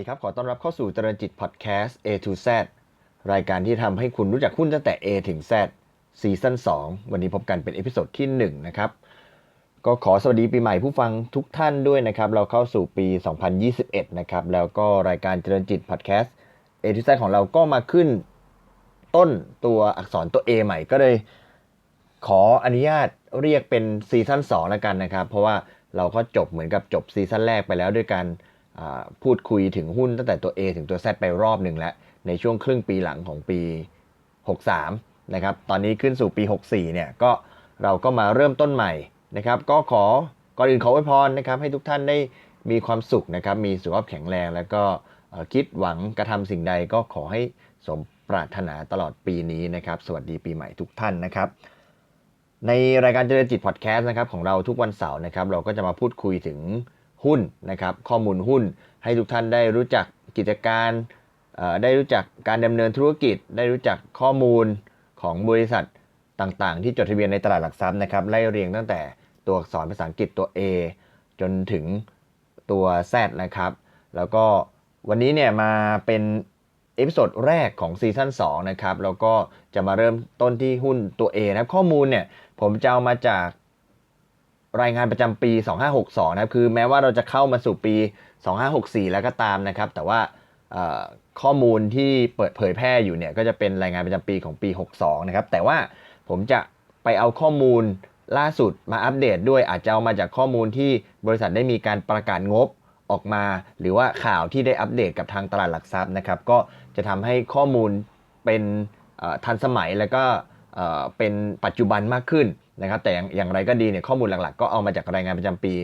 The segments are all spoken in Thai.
วัสดีครับ ขอต้อนรับเข้าสู่เจริญจิตพอดแคสต์ A to Z รายการที่ทำให้คุณรู้จักหุ้นตั้งแต่ A ถึง Z ซีซั่น2 วันนี้พบกันเป็นเอพิโซดที่ 1 นะครับ ก็ขอสวัสดีปีใหม่ผู้ฟังทุกท่านด้วยนะครับ เราเข้าสู่ปี 2021 นะครับ แล้วก็รายการเจริญจิตพอดแคสต์ A to Z ของเราก็มาขึ้นต้นตัวอักษรตัว A ใหม่ก็เลย ขออนุญาตเรียกเป็นซีซั่น2แล้วกันนะครับ เพราะว่าเราก็จบเหมือนกับจบซีซั่นแรกไปแล้วด้วยการ พูดคุยถึงหุ้นตั้งแต่ตัว A ถึงตัว Z ไปรอบหนึ่งแล้ว ในช่วงครึ่งปีหลังของปี 63 นะครับ ตอนนี้ขึ้นสู่ปี 64 เนี่ยก็เราก็มาเริ่มต้นใหม่นะครับ ก็ขอก่อนอื่นขออวยพรนะครับ ให้ทุกท่านได้มีความสุขนะครับ มีสุขภาพแข็งแรง แล้วก็คิดหวังกระทำสิ่งใดก็ขอให้สมปรารถนาตลอดปีนี้นะครับ สวัสดีปีใหม่ทุกท่านนะครับในรายการเจริญจิตพอดแคสต์นะครับของเราทุกวันเสาร์นะครับเราก็จะมาพูดคุยถึง หุ้นนะครับข้อมูลหุ้น ให้ทุกท่านได้รู้จักกิจการได้รู้จักการดำเนินธุรกิจ ได้รู้จักข้อมูลของบริษัทต่างๆ ที่จดทะเบียนในตลาดหลักทรัพย์นะครับไล่เรียงตั้งแต่ตัวอักษรภาษาอังกฤษตัว A จนถึงตัว Z นะครับ แล้วก็วันนี้เนี่ยมาเป็นเอพิโซดแรกของซีซั่น2นะครับแล้วก็จะมาเริ่มต้นที่หุ้นตัว A นะครับข้อมูลเนี่ยผมจะเอามาจาก รายงานประจำปี 2562 นะครับ คือแม้ว่าเราจะเข้ามาสู่ปี 2564 แล้วก็ตามนะครับ แต่ว่าข้อมูลที่เปิดเผยแพร่อยู่เนี่ยก็จะเป็นรายงานประจำปีของปี 62 นะครับ แต่ว่าผมจะไปเอาข้อมูลล่าสุดมาอัปเดตด้วยอาจจะเอามาจากข้อมูลที่บริษัทได้มีการประกาศงบออกมา หรือว่าข่าวที่ได้อัปเดตกับทางตลาดหลักทรัพย์นะครับ ก็จะทำให้ข้อมูลเป็นทันสมัยแล้วก็เป็นปัจจุบันมากขึ้น นะครับแต่อย่างไรก็ดีเนี่ยข้อมูลหลักๆ ก็เอามาจากรายงานประจำปี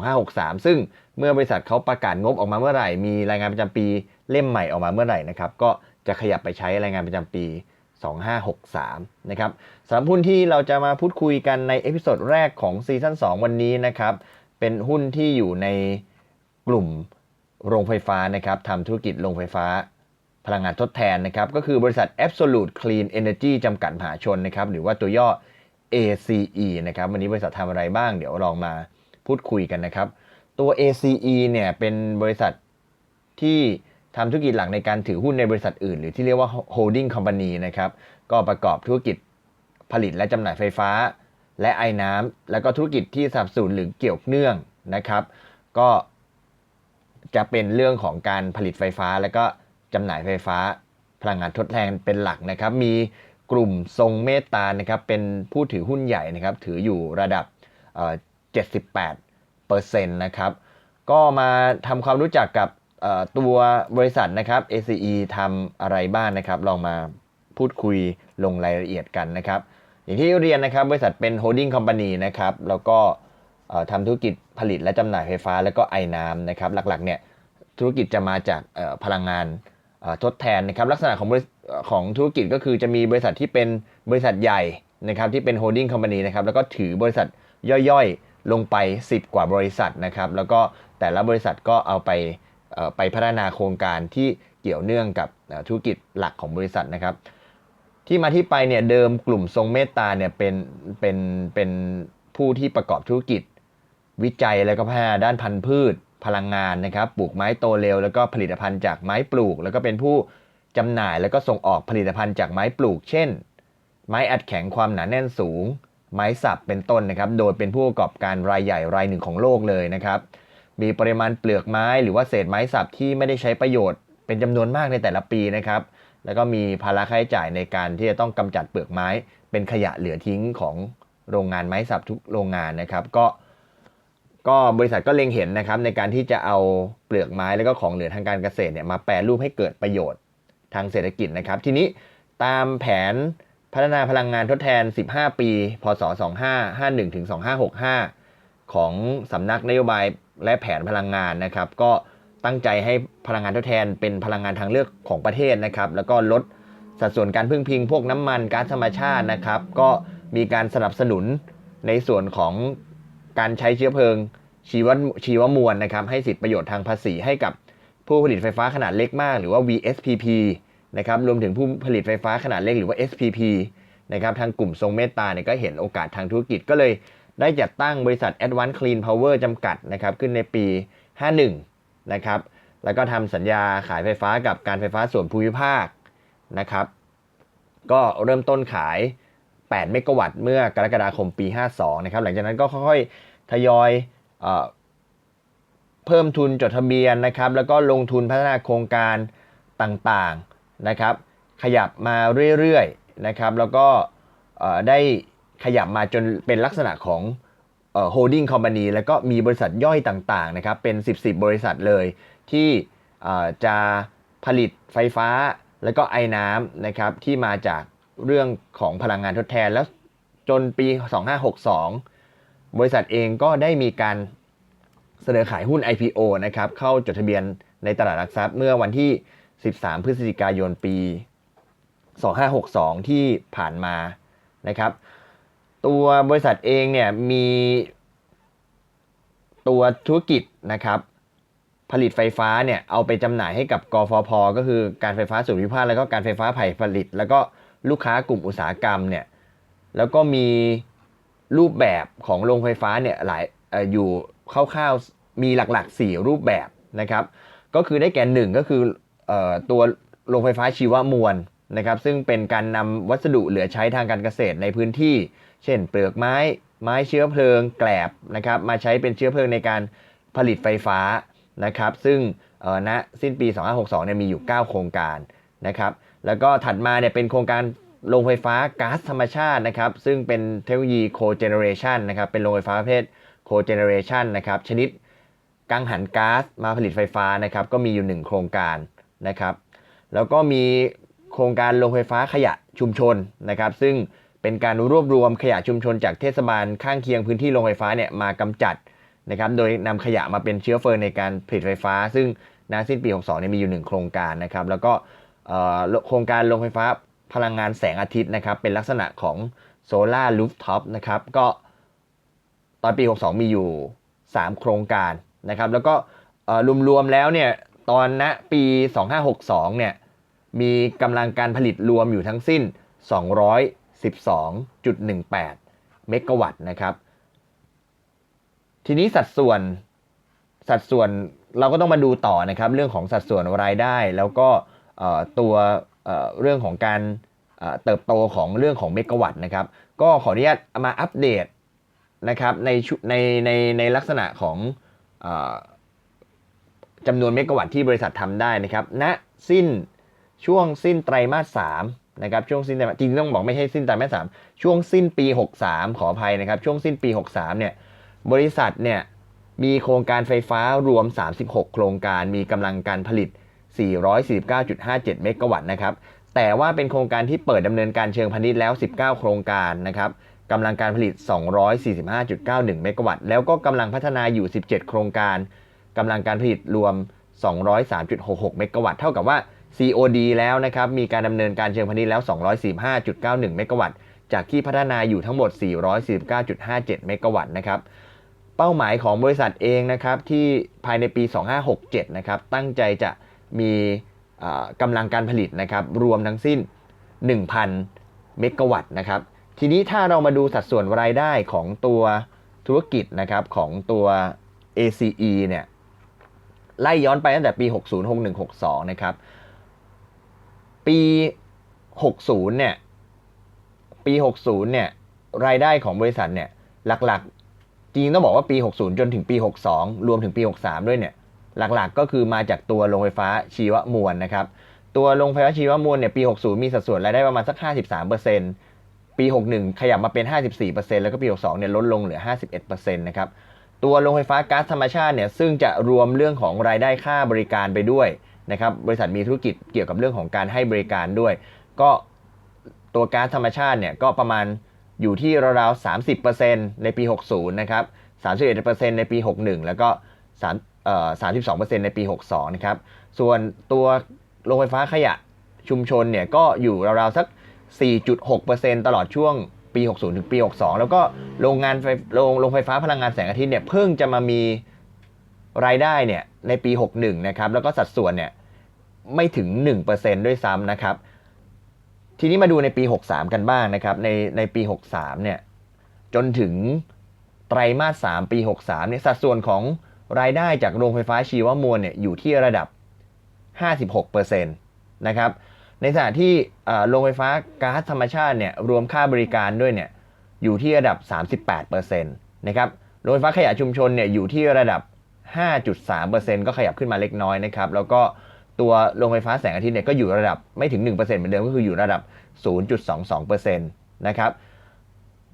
2563 ซึ่งเมื่อบริษัทเขาประกาศงบออกมาเมื่อไหร่ มีรายงานประจำปีเล่มใหม่ออกมาเมื่อไหร่นะครับก็จะขยับไปใช้รายงานประจำปี 2563 นะครับสำหรับหุ้นที่เราจะมาพูดคุยกันในเอพิโซดแรกของซีซั่น2 วันนี้นะครับเป็นหุ้นที่อยู่ในกลุ่มโรงไฟฟ้านะครับทำธุรกิจโรงไฟฟ้าพลังงานทดแทนนะครับก็คือบริษัท Absolute Clean Energy จำกัดมหาชนนะครับหรือว่าตัวย่อ ACE นะครับวันนี้บริษัททำอะไรบ้าง เดี๋ยวลองมาพูดคุยกันนะครับ ตัว ACE เนี่ยเป็นบริษัทที่ทำธุรกิจหลักในการถือหุ้นในบริษัทอื่น หรือที่เรียกว่า holding company นะครับก็ประกอบธุรกิจผลิตและจำหน่ายไฟฟ้า และไอ้น้ำแล้วก็ธุรกิจที่สับสนุนหรือเกี่ยวเนื่องนะครับ ก็จะเป็นเรื่องของการผลิตไฟฟ้า แล้วก็จำหน่ายไฟฟ้าพลังงานทดแทนเป็นหลักนะครับ มี กลุ่มทรงเมตตานะครับเป็นผู้ถือหุ้นใหญ่นะครับถืออยู่ระดับ 78เปอร์เซ็นต์นะครับก็มาทำความรู้จักกับตัวบริษัทนะครับ ACE ทำอะไรบ้างนะครับ ลองมาพูดคุยลงรายละเอียดกันนะครับ อย่างที่เรียนนะครับบริษัทเป็น holding company นะครับแล้วก็ทำธุรกิจผลิตและจำหน่ายไฟฟ้า แล้วก็ไอ้น้ำนะครับ หลักๆเนี่ยธุรกิจจะมาจากพลังงาน ทดแทนนะครับลักษณะของของธุรกิจก็คือจะมีบริษัทที่เป็นบริษัทใหญ่นะครับที่เป็นโฮลดิ้งคอมพานีนะครับแล้วก็ถือบริษัทย่อยๆ ลงไป 10 กว่าบริษัทนะครับแล้วก็แต่ละบริษัทก็เอาไปไปพัฒนาโครงการที่เกี่ยวเนื่องกับธุรกิจหลักของบริษัทนะครับที่มาที่ไปเนี่ยเดิมกลุ่มทรงเมตตาเนี่ยเป็นเป็นเป็นผู้ที่ประกอบธุรกิจวิจัยและก็พัฒนาด้านพันธุ์พืช พลังงานนะครับปลูกไม้โตเร็ว แล้วก็ผลิตภัณฑ์จากไม้ปลูก แล้วก็เป็นผู้จำหน่ายแล้วก็ส่งออกผลิตภัณฑ์จากไม้ปลูก เช่น ไม้อัดแข็งความหนาแน่นสูง ไม้สับเป็นต้นนะครับ โดยเป็นผู้ประกอบการรายใหญ่รายหนึ่งของโลกเลยนะครับ มีปริมาณเปลือกไม้หรือว่าเศษไม้สับที่ไม่ได้ใช้ประโยชน์ เป็นจำนวนมากในแต่ละปีนะครับ แล้วก็มีภาระค่าใช้จ่ายในการที่จะต้องกำจัดเปลือกไม้ เป็นขยะเหลือทิ้งของโรงงานไม้สับทุกโรงงานนะครับ ก็ ก็บริษัทก็เล็งเห็นนะครับในการที่จะเอาเปลือกไม้แล้วก็ของเหลือทางการเกษตรเนี่ยมาแปรรูปให้เกิดประโยชน์ทางเศรษฐกิจนะครับ ทีนี้ตามแผนพัฒนาพลังงานทดแทน 15 ปี พศ 2551 ถึง 2565 ของสำนักนโยบายและแผนพลังงานนะครับ ก็ตั้งใจให้พลังงานทดแทนเป็นพลังงานทางเลือกของประเทศนะครับ แล้วก็ลดสัดส่วนการพึ่งพิงพวกน้ำมันก๊าซธรรมชาตินะครับ ก็มีการสนับสนุนในส่วนของ การใช้เชื้อเพลิงชีวชีวมวลนะครับให้สิทธิประโยชน์ทางภาษีให้กับผู้ผลิตไฟฟ้าขนาดเล็กมาก หรือว่า VSPP นะครับรวมถึงผู้ผลิตไฟฟ้าขนาดเล็กหรือว่า SPP นะครับทางกลุ่มทรงเมตตาเนี่ยก็เห็นโอกาสทางธุรกิจก็เลยได้จัดตั้งบริษัท Advanced Clean Power จำกัดนะครับขึ้นในปี 51 นะครับแล้วก็ทำสัญญาขายไฟฟ้ากับการไฟฟ้าส่วนภูมิภาคนะครับก็เริ่มต้นขาย 8 เมกะวัตต์เมื่อกรกฎาคมปี 52 นะครับ หลังจากนั้นก็ค่อยๆ ทยอยเออเพิ่มทุนจดทะเบียนนะครับ แล้วก็ลงทุนพัฒนาโครงการต่างๆนะครับ ขยับมาเรื่อยๆนะครับ แล้วก็เอ่อได้ขยับมาจนเป็นลักษณะของโฮลดิ้งคอมพานีแล้วก็มีบริษัทย่อยต่างๆนะครับ เป็น 10 10 บริษัทเลยที่เอ่อจะผลิตไฟฟ้าแล้วก็ไอ้น้ำนะครับที่มาจาก เรื่องของพลังงานทดแทน แล้วจนปี 2562 บริษัทเองก็ได้มีการเสนอขายหุ้น IPO นะครับเข้าจดทะเบียนในตลาดหลักทรัพย์เมื่อวันที่ 13 พฤศจิกายนปี 2562 ที่ผ่านมานะครับ ตัวบริษัทเองเนี่ยมีตัวธุรกิจนะครับผลิตไฟฟ้าเนี่ยเอาไปจำหน่ายให้กับกฟผก็คือการไฟฟ้าส่วนภูมิภาคแล้วก็การไฟฟ้าผ่ผลิต แล้วก็ ลูกค้ากลุ่มอุตสาหกรรมเนี่ยแล้วก็มีรูปแบบของโรงไฟฟ้าเนี่ยหลายออยู่คร่าวๆมีหลักๆ 4 รูปแบบนะครับก็คือได้แก่หนึ่งก็คืออตัวโรงไฟฟ้าชีวมวลนะครับซึ่งเป็นการนำวัสดุเหลือใช้ทางการเกษตรในพื้นที่ เช่น เปลือกไม้ไม้เชื้อเพลิงแกลบนะครับมาใช้เป็นเชื้อเพลิงในการผลิตไฟฟ้านะครับซึ่งเอ่อณสิ้นปี 2562เนี่ยมีอยู่ 9 โครงการนะครับ แล้วก็ถัดมาเนี่ยเป็นโครงการโรงไฟฟ้าก๊าซธรรมชาตินะครับ ซึ่งเป็นเทคโนโลยีโคเจเนเรชันนะครับ เป็นโรงไฟฟ้าประเภทโคเจเนเรชันนะครับ ชนิดกังหันก๊าซมาผลิตไฟฟ้านะครับ ก็มีอยู่ 1 โครงการนะครับ แล้วก็มีโครงการโรงไฟฟ้าขยะชุมชนนะครับ ซึ่งเป็นการรวบรวมขยะชุมชนจากเทศบาลข้างเคียงพื้นที่โรงไฟฟ้าเนี่ยมากำจัดนะครับ โดยนำขยะมาเป็นเชื้อเพลิงในการผลิตไฟฟ้า ซึ่งณสิ้นปี 62เนี่ยมีอยู่ 1 โครงการนะครับ แล้วก็ โครงการโรงไฟฟ้าพลังงานแสงอาทิตย์นะครับ เป็นลักษณะของโซลาร์ลูฟท็อปนะครับ ก็ตอนปี 62 มีอยู่ 3 โครงการนะครับ แล้วก็เอ่อรวมๆแล้วเนี่ย ตอนณปี 2562 เนี่ย มีกำลังการผลิตรวมอยู่ทั้งสิ้น 212.18 เมกะวัตต์นะครับ ทีนี้สัดส่วนสัดส่วนเราก็ต้องมาดูต่อนะครับ เรื่องของสัดส่วนรายได้แล้วก็ ตัวเรื่องของการเติบโตของเรื่องของเมกะวัตนะครับ ก็ขออนุญาตมาอัปเดตนะครับในในในในลักษณะของอจำนวนเมกะวัตที่บริษัททำได้นะครับณสิ้นช่วงสิ้นไตรมาส3นะครับช่วงสิ้นจริงต้องบอกไม่ใช่สิ้นไตรมาส3ช่วงสิ้นปี 63 ขออภัยนะครับ ช่วงสิ้นปี 63เนี่ยบริษัทเนี่ยมีโครงการไฟฟ้ารวม 36 โครงการมีกำลังการผลิต 449.57 เมกะวัตต์นะครับ แต่ว่าเป็นโครงการที่เปิดดำเนินการเชิงพาณิชย์แล้ว 19 โครงการนะครับกำลังการผลิต 245.91 เมกะวัตต์ แล้วก็กำลังพัฒนาอยู่ 17 โครงการกำลังการผลิตรวม 203.66 เมกะวัตต์ เท่ากับว่า COD แล้วนะครับ มีการดำเนินการเชิงพาณิชย์แล้ว 245.91 เมกะวัตต์ จากที่พัฒนาอยู่ทั้งหมด 449.57 เมกะวัตต์นะครับ เป้าหมายของบริษัทเองนะครับที่ภายในปี 2567 นะครับ ตั้งใจจะ มีกำลังการผลิตนะครับรวมทั้งสิ้น 1,000 เมกะวัตต์นะครับทีนี้ถ้าเรามาดูสัดส่วนรายได้ของตัวธุรกิจนะครับของตัว ACE เนี่ยไล่ย้อนไปตั้งแต่ปี 60 61 62 นะครับ ปี 60 เนี่ย ปี 60 เนี่ย รายได้ของบริษัทเนี่ย หลักๆ จริงต้องบอกว่าปี 60 จนถึงปี 62 รวมถึงปี 63 ด้วยเนี่ย หลักๆ ก็คือมาจากตัวโรงไฟฟ้าชีวมวลนะครับ ตัวโรงไฟฟ้าชีวมวลเนี่ยปี 60 มีสัดส่วนรายได้ประมาณสัก 53%ปี 61 ขยับมาเป็น 54%แล้วก็ปี 62 เนี่ยลดลงเหลือ 51%นะครับ ตัวโรงไฟฟ้าก๊าซธรรมชาติเนี่ยซึ่งจะรวมเรื่องของรายได้ค่าบริการไปด้วยนะครับบริษัทมีธุรกิจเกี่ยวกับเรื่องของการให้บริการด้วย ก็ตัวก๊าซธรรมชาติเนี่ยก็ประมาณอยู่ที่ราวๆ30%ในปี 60 นะครับ 31%ในปี 61 แล้วก็3 32%ในปี 62 นะครับ ส่วนตัวโรงไฟฟ้าขยะชุมชนเนี่ยก็อยู่ราวๆสัก 4.6%ตลอดช่วงปี 60 ถึงปี 62 แล้วก็โรงงานไฟโรงโรงไฟฟ้าพลังงานแสงอาทิตย์เนี่ยเพิ่งจะมามีรายได้เนี่ยในปี 61 นะครับ แล้วก็สัดส่วนเนี่ยไม่ถึง 1%ด้วยซ้ำนะครับ ทีนี้มาดูในปี 63 กันบ้างนะครับ ในในปี 63 เนี่ยจนถึงไตรมาส 3 ปี 63 เนี่ยสัดส่วนของ รายได้จากโรงไฟฟ้าชีวมวลเนี่ยอยู่ที่ระดับ 56%นะครับ ในขณะที่โรงไฟฟ้าก๊าซธรรมชาติเนี่ยรวมค่าบริการด้วยเนี่ยอยู่ที่ระดับ 38%นะครับ โรงไฟฟ้าขยะชุมชนเนี่ยอยู่ที่ระดับ 5.3%ก็ขยับขึ้นมาเล็กน้อยนะครับ แล้วก็ตัวโรงไฟฟ้าแสงอาทิตย์เนี่ยก็อยู่ระดับไม่ถึง 1%เหมือนเดิมก็คืออยู่ระดับ 0.22%นะครับ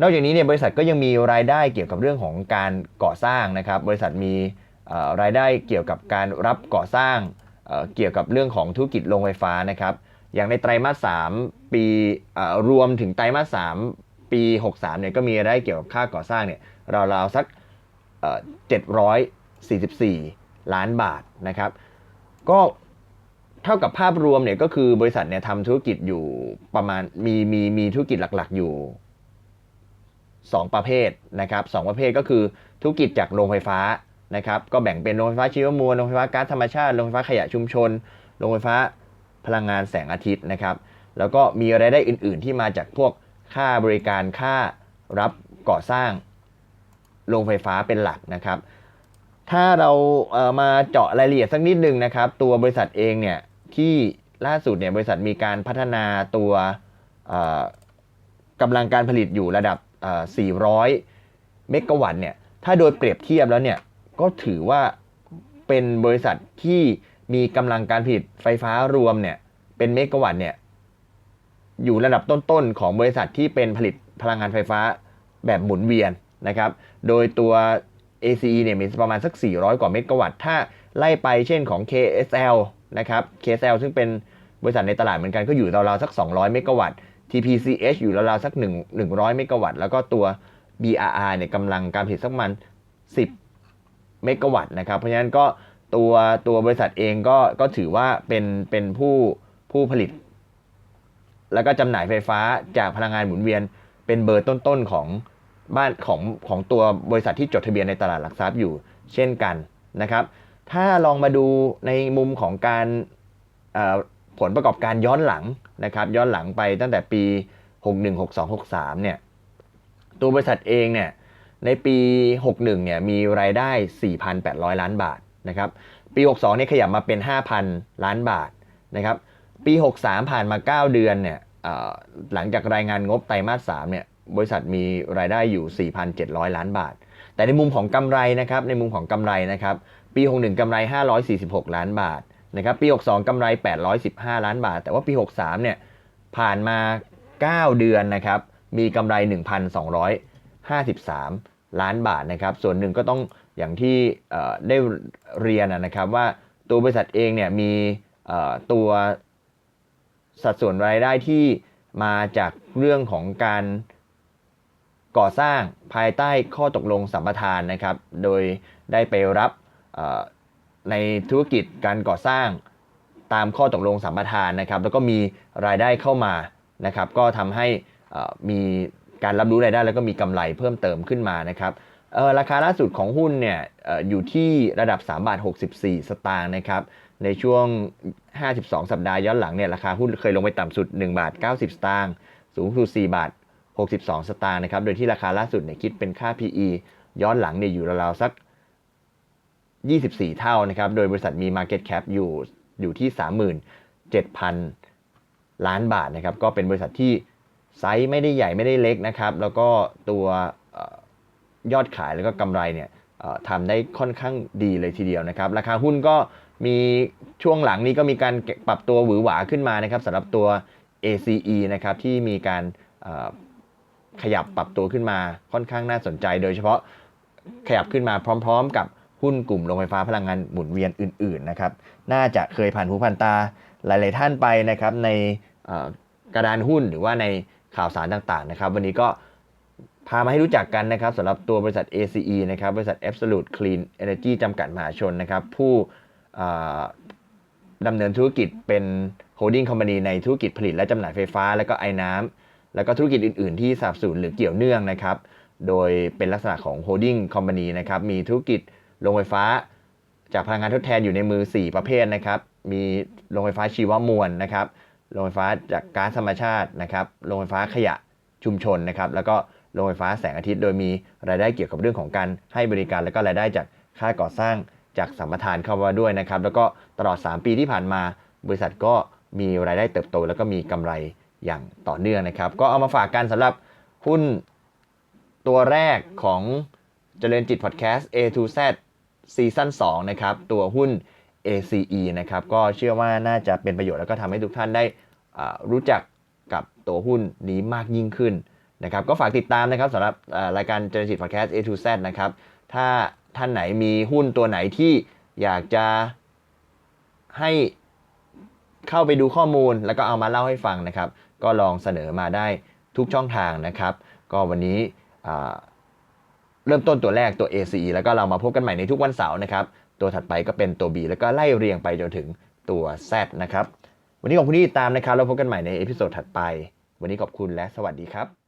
นอกจากนี้เนี่ยบริษัทก็ยังมีรายได้เกี่ยวกับเรื่องของการก่อสร้างนะครับ บริษัทมี รายได้เกี่ยวกับการรับก่อสร้างเกี่ยวกับเรื่องของธุรกิจโรงไฟฟ้านะครับ อย่างในไตรมาส 3 ปีรวมถึงไตรมาส 3 ปี 63 เนี่ยก็มีรายได้เกี่ยวกับค่าก่อสร้างเนี่ยราวๆสักเอ่อ744 ล้านบาทนะครับ ก็เท่ากับภาพรวมเนี่ยก็คือบริษัทเนี่ยทำธุรกิจอยู่ประมาณมีมีมีธุรกิจหลักๆอยู่ 2 ประเภทนะครับสองประเภทก็คือธุรกิจจากโรงไฟฟ้า นะครับก็แบ่งเป็นโรงไฟฟ้าชีวมวลโรงไฟฟ้าก๊าซธรรมชาติโรงไฟฟ้าขยะชุมชนโรงไฟฟ้าพลังงานแสงอาทิตย์นะครับแล้วก็มีรายได้อื่น ๆ ที่มาจากพวกค่าบริการค่ารับก่อสร้างโรงไฟฟ้าเป็นหลักนะครับ ถ้าเราเอ่อมาเจาะรายละเอียดสักนิดหนึ่งนะครับ ตัวบริษัทเองเนี่ยที่ล่าสุดเนี่ยบริษัทมีการพัฒนาตัวกำลังการผลิตอยู่ระดับ 400 เมกะวัตต์เนี่ยถ้าโดยเปรียบเทียบแล้วเนี่ย ก็ถือว่าเป็นบริษัทที่มีกำลังการผลิตไฟฟ้ารวมเนี่ยเป็นเมกะวัตต์เนี่ยอยู่ระดับต้นๆ ของบริษัทที่เป็นผลิตพลังงานไฟฟ้าแบบหมุนเวียนนะครับ โดยตัว ACE เนี่ยมีประมาณสัก 400 กว่าเมกะวัตต์ ถ้าไล่ไปเช่นของ KSL นะครับ KSL ซึ่งเป็นบริษัทในตลาดเหมือนกันก็อยู่ราวๆสัก 200 เมกะวัตต์ TPCH อยู่ราวๆสัก 1 100 เมกะวัตต์ แล้วก็ตัว BRR เนี่ยกำลังการผลิตสักมาณ10 เมกะวัตต์นะครับเพราะฉะนั้นก็ตัวตัวบริษัทเองก็ก็ถือว่าเป็นเป็นผู้ผู้ผลิต แล้วก็จำหน่ายไฟฟ้าจากพลังงานหมุนเวียน เป็นเบอร์ต้นๆของบ้านของของตัวบริษัทที่จดทะเบียนในตลาดหลักทรัพย์อยู่เช่นกันนะครับ ถ้าลองมาดูในมุมของการผลประกอบการย้อนหลังนะครับย้อนหลังไปตั้งแต่ปี 61 62 63เนี่ยตัวบริษัทเองเนี่ย ในปี 61เนี่ยมีรายได้ 4,800 ล้านบาทนะครับปี 62เนี่ยขยับมาเป็น 5,000 ล้านบาทนะครับปี 63 ผ่านมา 9 เดือนเนี่ยหลังจากรายงานงบไตรมาส3เนี่ยบริษัทมีรายได้อยู่ 4,700 ล้านบาท แต่ในมุมของกำไรนะครับในมุมของกำไรนะครับปี 61กำไร 546 ล้านบาทนะครับปี 62กำไร 815 ล้านบาท แต่ว่าปี 63เนี่ยผ่านมา 9 เดือนนะครับมีกำไร 1,253 ล้านบาทนะครับ ส่วนหนึ่งก็ต้องอย่างที่ได้เรียนนะครับว่าตัวบริษัทเองเนี่ยมีตัวสัดส่วนรายได้ที่มาจากเรื่องของการก่อสร้างภายใต้ข้อตกลงสัมปทานนะครับ โดยได้ไปรับในธุรกิจการก่อสร้างตามข้อตกลงสัมปทานนะครับ แล้วก็มีรายได้เข้ามานะครับ ก็ทำให้มี การรับรู้รายได้แล้วก็มีกำไรเพิ่มเติมขึ้นมานะครับเอ่อราคาล่าสุดของหุ้นเนี่ยเอ่ออยู่ที่ระดับ3บาท64 สตางค์นะครับในช่วง 52 สัปดาห์ย้อนหลังเนี่ยราคาหุ้นเคยลงไปต่ำสุด1บาท90 สตางค์สูงสุด4บาท62 สตางค์นะครับโดยที่ราคาล่าสุดเนี่ยคิดเป็นค่า PE ย้อนหลังเนี่ยอยู่ราวๆสัก 24 เท่านะครับโดยบริษัทมี Market Cap อยู่อยู่ที่ 37,000 ล้านบาทนะครับก็เป็นบริษัทที่ ไซส์ไม่ได้ใหญ่ไม่ได้เล็กนะครับ แล้วก็ตัวออยอดขายแล้วก็กำไรเนี่ยทำได้ค่อนข้างดีเลยทีเดียวนะครับ ราคาหุ้นก็มีช่วงหลังนี้ก็มีการปรับตัวหวือหวาขึ้นมานะครับสำหรับตัว ACE นะครับที่มีการขยับปรับตัวขึ้นมาค่อนข้างน่าสนใจ โดยเฉพาะขยับขึ้นมาพร้อม ๆ กับหุ้นกลุ่มโรงไฟฟ้าพลังงานหมุนเวียนอื่นๆนะครับน่าจะเคยผ่านหูผ่านตาหลาย ๆ ท่านไปนะครับในกระดานหุ้นหรือว่าใน ข่าวสารต่างๆนะครับ วันนี้ก็พามาให้รู้จักกันนะครับสำหรับตัวบริษัท ACE นะครับบริษัท Absolute Clean Energy จำกัดมหาชนนะครับ ผู้ดำเนินธุรกิจเป็น holding company ในธุรกิจผลิตและจำหน่ายไฟฟ้า แล้วก็ไอ้น้ำแล้วก็ธุรกิจอื่น ๆ ที่สนับสนุนหรือเกี่ยวเนื่องนะครับ โดยเป็นลักษณะของ holding company นะครับ มีธุรกิจโรงไฟฟ้า จากพลังงานทดแทนอยู่ในมือ 4 ประเภทนะครับ มีโรงไฟฟ้าชีวมวลนะครับ โรงไฟฟ้าจากก๊าซธรรมชาตินะครับโรงไฟฟ้าขยะชุมชนนะครับแล้วก็โรงไฟฟ้าแสงอาทิตย์ โดยมีรายได้เกี่ยวกับเรื่องของการให้บริการ แล้วก็รายได้จากค่าก่อสร้างจากสัมปทานเข้ามาด้วยนะครับ แล้วก็ตลอด 3 ปีที่ผ่านมา บริษัทก็มีรายได้เติบโต แล้วก็มีกำไรอย่างต่อเนื่องนะครับ ก็เอามาฝากกันสำหรับหุ้นตัวแรกของเจริญจิตพอดแคสต์ A to Z ซีซั่น2นะครับตัวหุ้น ACE นะครับก็เชื่อว่าน่าจะเป็นประโยชน์แล้วก็ทำให้ทุกท่านได้รู้จักกับตัวหุ้นนี้มากยิ่งขึ้นนะครับก็ฝากติดตามนะครับสำหรับรายการเจริญจิตพอดแคสต์ A to Z นะครับถ้าท่านไหนมีหุ้นตัวไหนที่อยากจะให้เข้าไปดูข้อมูลแล้วก็เอามาเล่าให้ฟังนะครับ ก็ลองเสนอมาได้ทุกช่องทางนะครับ ก็วันนี้เริ่มต้นตัวแรกตัว ACE แล้วก็เรามาพบกันใหม่ในทุกวันเสาร์นะครับ ตัวถัดไปก็เป็นตัว B แล้วก็ไล่เรียงไปจนถึงตัว Z นะครับ วันนี้ขอบคุณที่ติดตามนะครับ แล้วพบกันใหม่ในเอพิโซดถัดไป วันนี้ขอบคุณและสวัสดีครับ